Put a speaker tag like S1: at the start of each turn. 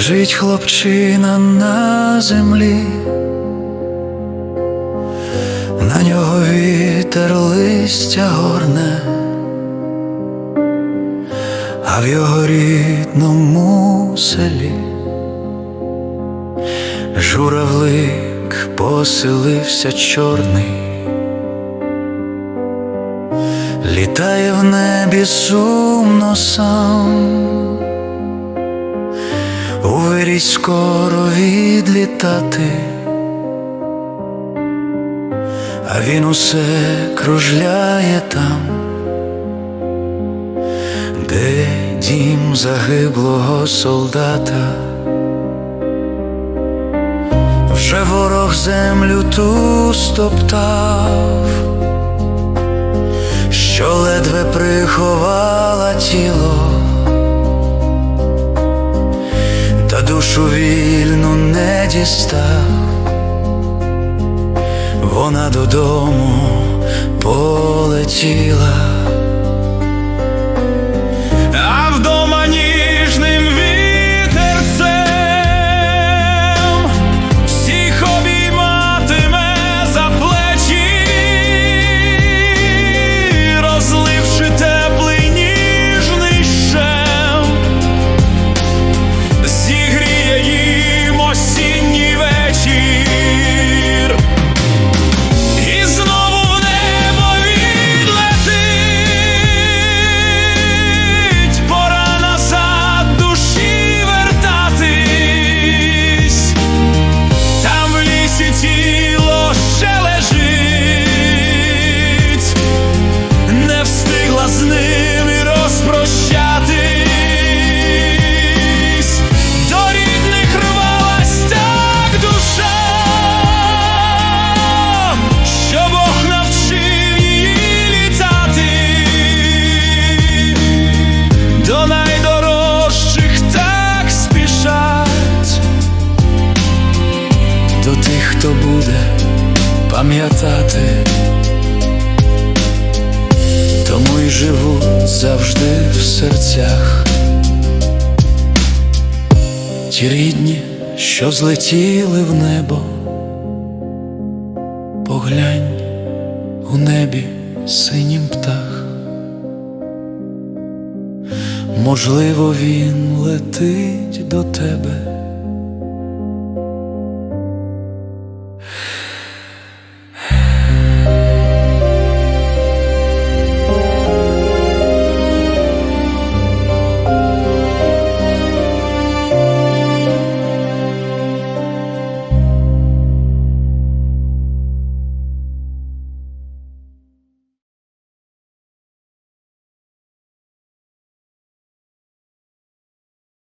S1: Лежить хлопчина на землі, на нього вітер листя горне, а в його рідному селі журавлик поселився чорний, літає в небі сумно сам. Увиріть скоро відлітати, а він усе кружляє там, де дім загиблого солдата, вже ворог землю ту стоптав, що ледве приховала душу вільну не дістав, вона додому полетіла, буде пам'ятати тому й живуть завжди в серцях. Ті рідні, що злетіли в небо, поглянь у небі синім птах. Можливо, він летить до тебе